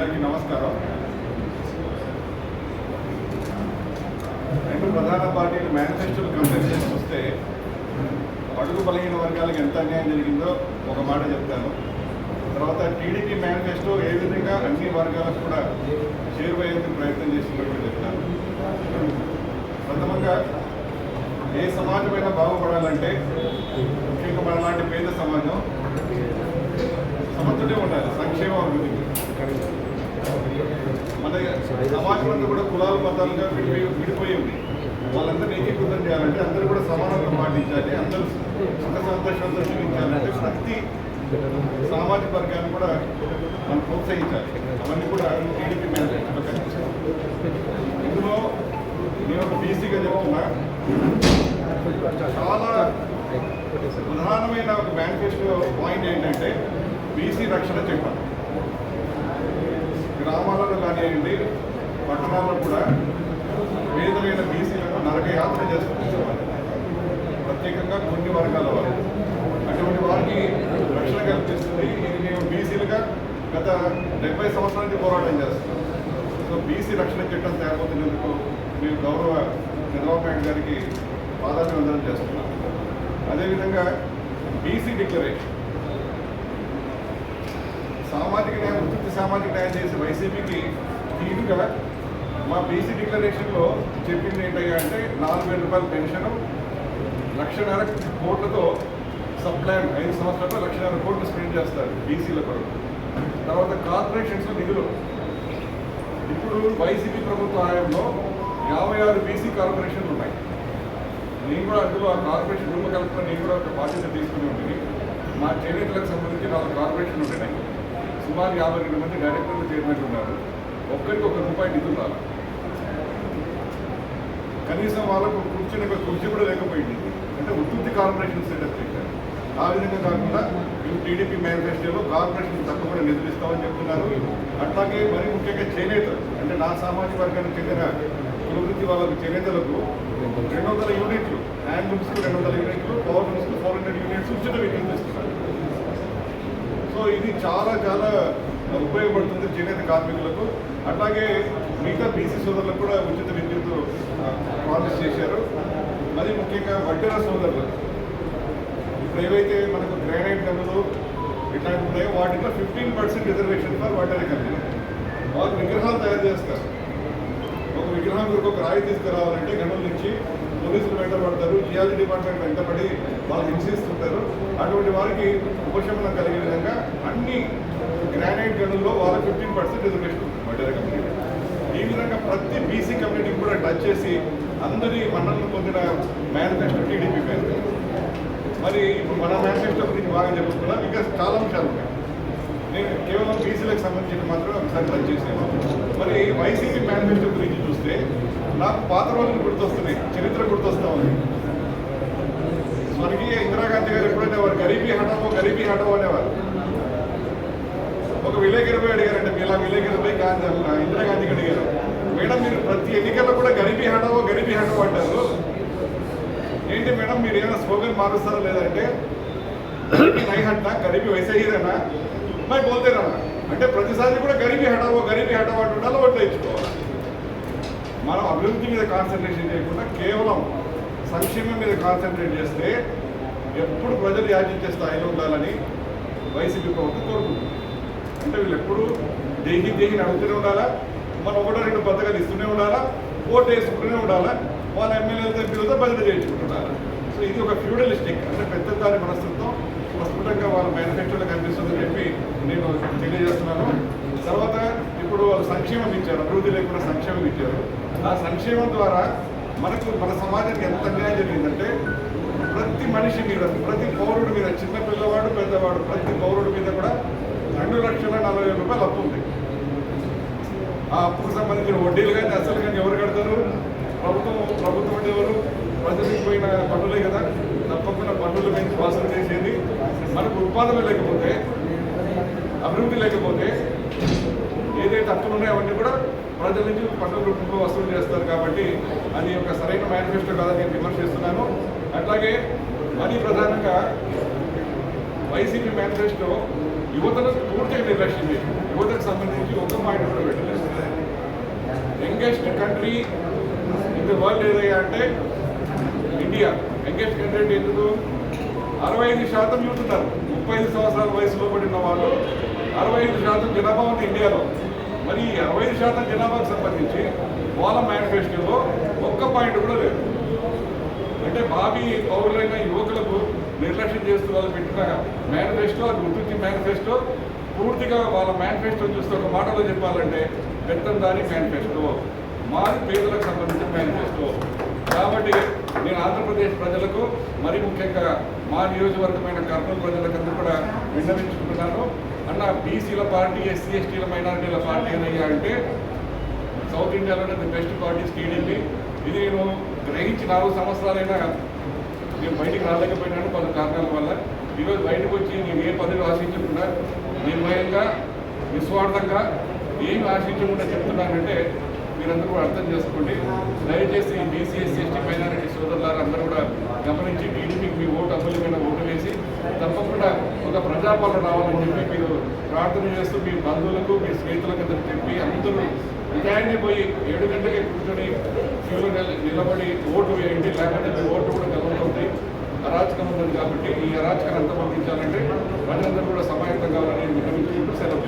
అందరికీ నమస్కారం. రెండు ప్రధాన పార్టీలు మేనిఫెస్టోలు కంపేర్ చేసి చూస్తే అడుగు బలహీన వర్గాలకు ఎంత అన్యాయం జరిగిందో ఒక మాట చెప్తాను. తర్వాత టీడీపీ మేనిఫెస్టో ఏ విధంగా అన్ని వర్గాలకు కూడా చేరువయ్యేందుకు ప్రయత్నం చేస్తున్నట్టు చెప్తాను. ప్రథమంగా ఏ సమాజమైనా బాగుపడాలంటే ముఖ్యంగా మనలాంటి పేద సమాజం సమర్థుడే ఉండాలి సంక్షేమ అభివృద్ధి మన సమాజం అంతా కూడా కులాల మతాలుగా విడిపోయి విడిపోయి ఉంది. వాళ్ళందరినీ ఏకీకృతం చేయాలంటే అందరూ కూడా సమానంగా పాటించాలి. అందరూ సుఖ సంతోషంతో జీవించాలంటే ప్రతి సామాజిక వర్గాన్ని కూడా మనం ప్రోత్సహించాలి. అవన్నీ కూడా టీడీపీ మేనేజ్మెంట్లో ఇందులో నేను ఒక బీసీగా చెప్తున్నా. చాలా ప్రధానమైన ఒక మేనిఫెస్టో పాయింట్ ఏంటంటే బీసీ రక్షణ చట్టం. గ్రామాలలో పట్టణాల్లో కూడా పేదలైన బీసీలకు నరక యాత్ర చేసుకుంటున్నారు ప్రత్యేకంగా కొన్ని వర్గాల వారు. అటువంటి వారికి రక్షణ కల్పిస్తుంది. ఇది మేము బీసీలుగా గత డెబ్బై సంవత్సరాల నుంచి పోరాటం చేస్తున్నాం. సో బీసీ రక్షణ చట్టం తేకపోతున్నందుకు మేము గౌరవ చంద్రబాబు నాయుడు గారికి పాదాభివందనం చేస్తున్నాం. అదేవిధంగా బీసీ డిక్లరేషన్. సామాజిక న్యాయం ఉచిత సామాజిక న్యాయం చేసే వైసీపీకి తీరుగా మా బీసీ డిక్లరేషన్లో చెప్పింది ఏంటయ్యా అంటే నాలుగు వేల రూపాయల పెన్షన్ లక్షన్నర కోట్లతో సప్లాన్ ఐదు సంవత్సరాల్లో లక్షన్నర కోట్లు స్పెండ్ చేస్తారు బీసీల కొరకు. తర్వాత కార్పొరేషన్స్లో నిధులు. ఇప్పుడు వైసీపీ ప్రభుత్వ హయాంలో యాభై ఆరు బీసీ కార్పొరేషన్లు ఉన్నాయి. నేను కూడా అందులో ఆ కార్పొరేషన్ రూపకల్పన నేను కూడా ఒక బాధ్యత తీసుకుని ఉంటుంది మా చేనేతలకు సంబంధించి నాలుగు కార్పొరేషన్లు ఉన్నాయి సుమారు యాభై రెండు మంది డైరెక్టర్లు చైర్మన్లు ఉన్నారు. ఒక్కరికి ఒక రూపాయి నిధులు రాలి. కనీసం వాళ్ళకు కూర్చొని ఒక కుర్చీ కూడా లేకపోయింది. అంటే ఉత్పత్తి కార్పొరేషన్ సెటప్ చేశారు ఆ విధంగా కాకుండా మేము టీడీపీ మేనిఫెస్టోలో కార్పొరేషన్ తప్పకుండా నిధులు ఇస్తామని చెప్తున్నారు. అట్లాగే మరి ముఖ్యంగా చేనేత అంటే నా సామాజిక వర్గానికి చెందిన కులవృత్తి వాళ్ళకు చేనేతలకు రెండు వందల యూనిట్లు హ్యాండ్లూమ్స్కి రెండు వందల యూనిట్లు పవర్ లూమ్స్కి ఫోర్ హండ్రెడ్ యూనిట్స్ ఉచిత విద్యుత్ ఇస్తున్నారు. సో ఇది చాలా చాలా ఉపయోగపడుతుంది చేనేత కార్మికులకు. అట్లాగే మిగతా బీసీ సోదరులకు కూడా ఉచిత విద్యుత్ ప్రామిస్ చేశారు. మరి ముఖ్యంగా వడ్డెర సోదరులు. ఇప్పుడు ఏవైతే మనకు గ్రానైట్ గనులు ఇట్లాంటి ఉన్నాయో వాటిలో fifteen percent reservation for Vaddera company. వాళ్ళు విగ్రహాలు తయారు చేస్తారు. ఒక విగ్రహం కొరకు ఒక రాయి తీసుకురావాలంటే గనుల నుంచి పడతారు జియాలజీ డిపార్ట్మెంట్ వెంటబడి వాళ్ళు హింసిస్తుంటారు అటువంటి వారికి ఉపశమనం కలిగే విధంగా అన్ని గ్రానైట్ గనుల్లో వాళ్ళ ఫిఫ్టీన్ పర్సెంట్ రిజర్వేషన్ ఉంటుంది వడ్డెర కంపెనీ ఈ విధంగా ప్రతి బీసీ కమ్యూనిటీకి కూడా టచ్ చేసి అందరి మన్నలను పొందిన మేనిఫెస్టో టీడీపీ మేనిఫెస్టో. మరి ఇప్పుడు మన మేనిఫెస్టో గురించి బాగా చెప్పుకున్నాం ఇంకా చాలా అంశాలు ఉన్నాయి. నేను కేవలం బీసీలకు సంబంధించిన మాత్రం ఒకసారి టచ్ చేసాను మరి వైసీపీ మేనిఫెస్టో గురించి చూస్తే నాకు పాత రోజులు గుర్తొస్తున్నాయి చరిత్ర గుర్తొస్తా ఉంది. స్వర్గీయ ఇందిరాగాంధీ గారు ఎప్పుడంటే వారు గరీబీ హఠము గరీబీ హఠం అనేవారు. ఒక విలేకరిపై అడిగారంటే ఇలా విలేకరిపై గాంధీ ఇందిరాగాంధీకి అడిగారు. మేడం మీరు ప్రతి ఎన్నికల్లో కూడా గరీబీ హఠమో గరీబీ హఠం అంటారు. ఏంటి మేడం మీరు ఏమైనా స్లోగన్ మారుస్తారా లేదంటే నై హట్ట గరీబీ వైసహీరేనా మై బోల్తేరా అంటే ప్రతిసారి కూడా గరీబీ హఠావో గరీబీ హఠం అంటుండాలి ఓట్లు మనం అభివృద్ధి మీద కాన్సన్ట్రేషన్ చేయకుండా కేవలం సంక్షేమం మీద కాన్సన్ట్రేట్ చేస్తే ఎప్పుడు ప్రజలు యాచించే స్థాయిలో ఉండాలని వైసీపీ ప్రభుత్వం కోరుకుంటుంది. అంటే వీళ్ళు ఎప్పుడు దేహి దేహిని అడుగుతూనే ఉండాలా? మనం ఒకటో రెండు పథకాలు ఇస్తూనే ఉండాలా? ఓటు వేసుకుంటూనే ఉండాలా? వాళ్ళ ఎమ్మెల్యేలతో ఎంపీలతో బదిలీ చేయించుకుంటున్నారు సో ఇది ఒక ఫ్యూడలిస్టిక్ అంటే పెద్ద దాని మనస్తత్వం. ప్రస్ఫుటంగా వాళ్ళ మేనిఫెస్టోలో కనిపిస్తుందని చెప్పి నేను తెలియజేస్తున్నాను. తర్వాత ఇప్పుడు వాళ్ళు సంక్షేమం ఇచ్చారు అభివృద్ధి లేకుండా సంక్షేమం ఇచ్చారు. ఆ సంక్షేమం ద్వారా మనకు మన సమాజానికి ఎంత అన్యాయం జరిగిందంటే ప్రతి మనిషి మీద ప్రతి పౌరుడి మీద చిన్న పిల్లవాడు పెద్దవాడు ప్రతి పౌరుడి మీద కూడా రెండు లక్షల నలభై వేల రూపాయలు అప్పు ఉంది. ఆ అప్పుకు సంబంధించిన వడ్డీలు కానీ అసలు కానీ ఎవరు కడతారు? ప్రభుత్వం ప్రభుత్వం అంటే ఎవరు? ప్రజలకు పోయిన పన్నులే కదా. తప్పకుండా పన్నుల మీద వాసన చేసేది. మనకు ఉత్పాదన లేకపోతే అభివృద్ధి లేకపోతే ఏదైతే అప్పులు ఉన్నాయో అవన్నీ కూడా ప్రజల నుంచి పన్నుల రూపంలో వసూలు చేస్తారు కాబట్టి అది ఒక సరైన మేనిఫెస్టో కాదని నేను విమర్శిస్తున్నాను అట్లాగే మరి ప్రధానంగా వైసీపీ మేనిఫెస్టో యువతను పూర్తిగా నిర్లక్ష్యం చేసింది యువతకు సంబంధించి ఒక పాయింట్ కూడా పెట్టలేదు. Youngest country in the world ఏదయ్యా అంటే ఇండియా యంగెస్ట్ కంట్రీ అంటే ఎందుకు? అరవై ఐదు శాతం చూస్తున్నారు. ముప్పై ఐదు సంవత్సరాల వయసులో పడిన వాళ్ళు అరవై ఐదు శాతం జనాభా ఉంది ఇండియాలో మరి అరవై శాతం జనాభాకు సంబంధించి వాళ్ళ మేనిఫెస్టోలో ఒక్క పాయింట్ కూడా లేదు. అంటే భావి పౌరులైన యువకులకు నిర్లక్ష్యం చేస్తూ వాళ్ళు పెట్టిన మేనిఫెస్టో అది గుర్తించి మేనిఫెస్టో పూర్తిగా వాళ్ళ మేనిఫెస్టో చూస్తే ఒక మాటలో చెప్పాలంటే పెత్తందారి మేనిఫెస్టో మాది పేదలకు సంబంధించిన మేనిఫెస్టో కాబట్టి నేను ఆంధ్రప్రదేశ్ ప్రజలకు మరి ముఖ్యంగా మా నియోజకవర్గమైన కర్నూలు ప్రజలకందరూ కూడా విన్నవించుకుంటున్నాను. అన్న బీసీల పార్టీ ఎస్సీ ఎస్టీల మైనారిటీల పార్టీ ఏదయ్యా అంటే సౌత్ ఇండియాలోనే ది బెస్ట్ పార్టీస్ టీడీపీ ఇది నేను గ్రహించి నాలుగు సంవత్సరాలైనా నేను బయటికి రాలేకపోయినాను పలు కారణాల వల్ల. ఈరోజు బయటకు వచ్చి నేను ఏ పదవి ఆశించకుండా నిర్భయంగా నిస్వార్థంగా ఏమి ఆశించకుండా చెప్తున్నానంటే మీరందరూ కూడా అర్థం చేసుకోండి. దయచేసి బీసీఎస్ ఎస్టీ మైనారిటీ సోదరుల అందరూ కూడా గమనించి టీడీపీకి మీ ఓటు అమూల్యమైన ఓటు వేసి ఇంకా ఒక ప్రజాపాలన రావాలని చెప్పి మీరు ప్రార్థన చేస్తూ మీ బంధువులకు మీ స్నేహితులకు అందరికి చెప్పి అందరూ ఉదయాన్నే పోయి ఏడు గంటలకి కూర్చొని క్యూలో నిలబడి ఓటు వేయండి. లేకపోతే మీ ఓటు కూడా గెలవతుంది అరాచకం ఉన్నది కాబట్టి ఈ అరాచకాన్ని అంతమొందించాలంటే ప్రజలందరూ కూడా సమాయత్తం కావాలని విన్నవించుకుంటూ సెలవు